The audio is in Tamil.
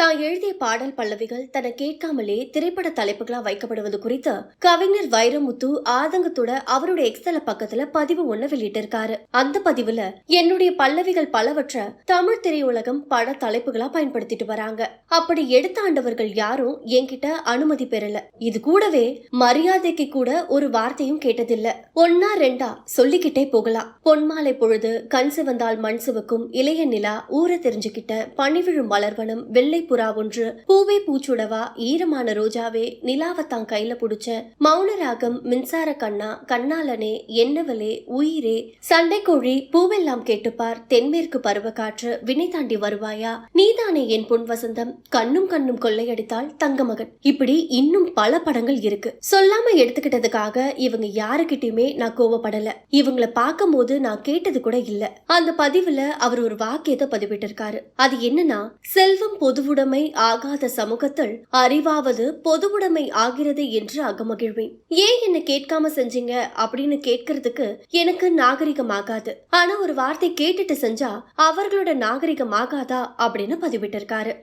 தான் எழுதிய பாடல் பல்லவிகள் தன்னை கேட்காமலே திரைப்பட தலைப்புகளா வைக்கப்படுவது குறித்து கவிஞர் வைரமுத்து ஆதங்கத்தோட அவருடைய எக்ஸல பக்கத்துல பதிவு ஒண்ணு வெளியிட்டிருக்காரு. அந்த பதிவுல என்னுடைய பல்லவிகள் பலவற்றை தமிழ் திரையுலகம் பட தலைப்புகளா பயன்படுத்திட்டு வராங்க. அப்படி எடுத்த ஆண்டவர்கள் யாரும் என்கிட்ட அனுமதி பெறல. இது கூடவே மரியாதைக்கு கூட ஒரு வார்த்தையும் கேட்டதில்ல. ஒன்னா ரெண்டா சொல்லிக்கிட்டே போகலாம். பொன்மாலை பொழுது கண் சிவந்தால் மண் சிவக்கும் இளைய நிலா ஊர தெரிஞ்சுக்கிட்ட பனிவிழும் மலர்வனம் வெள்ளை புறா ஒன்று. பூவே பூச்சுடவா ஈரமான ரோஜாவே நிலாவத்தான் கையில புடிச்ச. மௌன ராகம் மின்சார கண்ணா கண்ணாலனே என்னவலே உயிரே. சண்டை கோழி பூவெல்லாம் கேட்டுப்பார் தென்மேற்கு பருவக்காற்று வினை தாண்டி வருவாயா? நீதானே என் பொன் வசந்தம் கண்ணும் கண்ணும் கொள்ளையடித்தால் தங்கமகன். இப்படி இன்னும் பல படங்கள் இருக்கு. சொல்லாம எடுத்துக்கிட்டதுக்காக இவங்க யாருக்கிட்டயுமே நான் கோவப்படல. இவங்கள பார்க்கும்போது நான் கேட்டது கூட இல்ல. அந்த பதிவுல அவர் ஒரு வாக்கியத்தை பதிவிட்டிருக்காரு. அது என்னன்னா செல்வம் பொதுவுடைமை ஆகாத சமூகத்தில் அறிவாவது பொதுவுடைமை ஆகிறது என்று அகமகிழ்வேன். ஏன் என்ன கேட்காம செஞ்சீங்க? அப்படின்னு கேட்கறதுக்கு எனக்கு நாகரிகம் ஆகாது ஆனா ஒரு வார்த்தை கேட்டுட்டு செஞ்சா அவர்களோட நாகரிகம் ஆகாதா அப்படின்னு பதிவிட்டிருக்காரு.